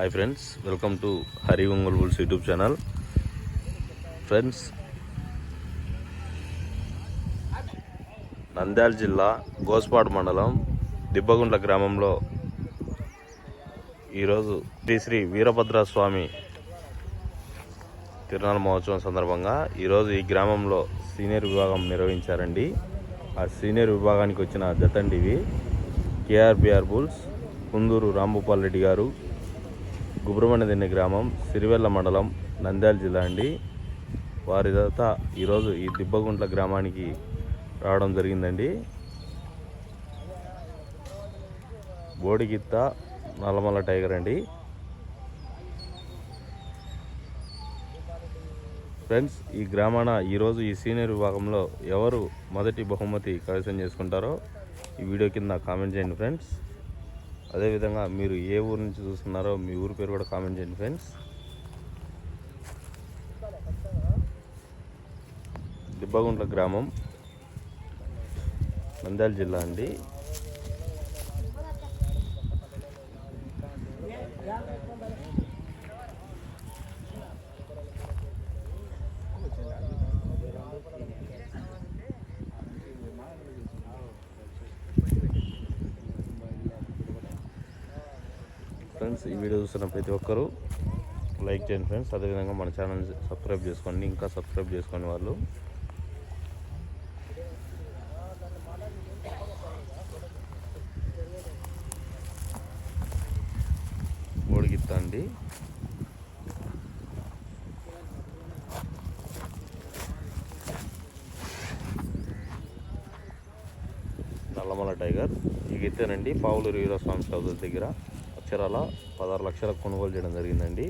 Hi friends welcome to Hari Ongole bulls YouTube channel friends Nandyal జిల్లా గోస్పాడు మండలం దిబ్బగుండ్ల గ్రామంలో ఈరోజు శ్రీ శ్రీ వీరభద్ర స్వామి తిరునాళ మహోత్సవం సందర్భంగా ఈరోజు ఈ గ్రామంలో సీనియర్ విభాగం నిర్వహించారండి. ఆ సీనియర్ విభాగానికి వచ్చిన జతండివి కేఆర్బిఆర్ బుల్స్ కుందూరు రాంభూపాల్ రెడ్డి గారు గుబ్రమణదిన్నె గ్రామం సిరివెల్ల మండలం నంద్యాల జిల్లా అండి. వారి తర్వాత ఈరోజు ఈ దిబ్బగుంట్ల గ్రామానికి రావడం జరిగిందండి. బోడిగిత్త నల్లమల్ల టైగర్ అండి. ఫ్రెండ్స్ ఈ గ్రామాన ఈరోజు ఈ సీనియర్ విభాగంలో ఎవరు మొదటి బహుమతి కైవసం చేసుకుంటారో ఈ వీడియో కింద కామెంట్ చేయండి ఫ్రెండ్స్. అదేవిధంగా మీరు ఏ ఊరు నుంచి చూస్తున్నారో మీ ఊరి పేరు కూడా కామెంట్ చేయండి ఫ్రెండ్స్. దిబ్బగుంట్ల గ్రామం నంద్యాల జిల్లా అండి. ఫ్రెండ్స్ ఈ వీడియో చూస్తున్న ప్రతి ఒక్కరూ లైక్ చేయండి ఫ్రెండ్స్. అదేవిధంగా మన ఛానల్ సబ్స్క్రైబ్ చేసుకోండి ఇంకా సబ్స్క్రైబ్ చేసుకోండి వాళ్ళు. ఓడిగిత్తా అండి నల్లమల టైగర్. ఇగితేనండి పావులూరు వీరస్వామి చౌదరి దగ్గర. లక్షల పదహారు లక్షలకు కొనుగోలు చేయడం జరిగిందండి.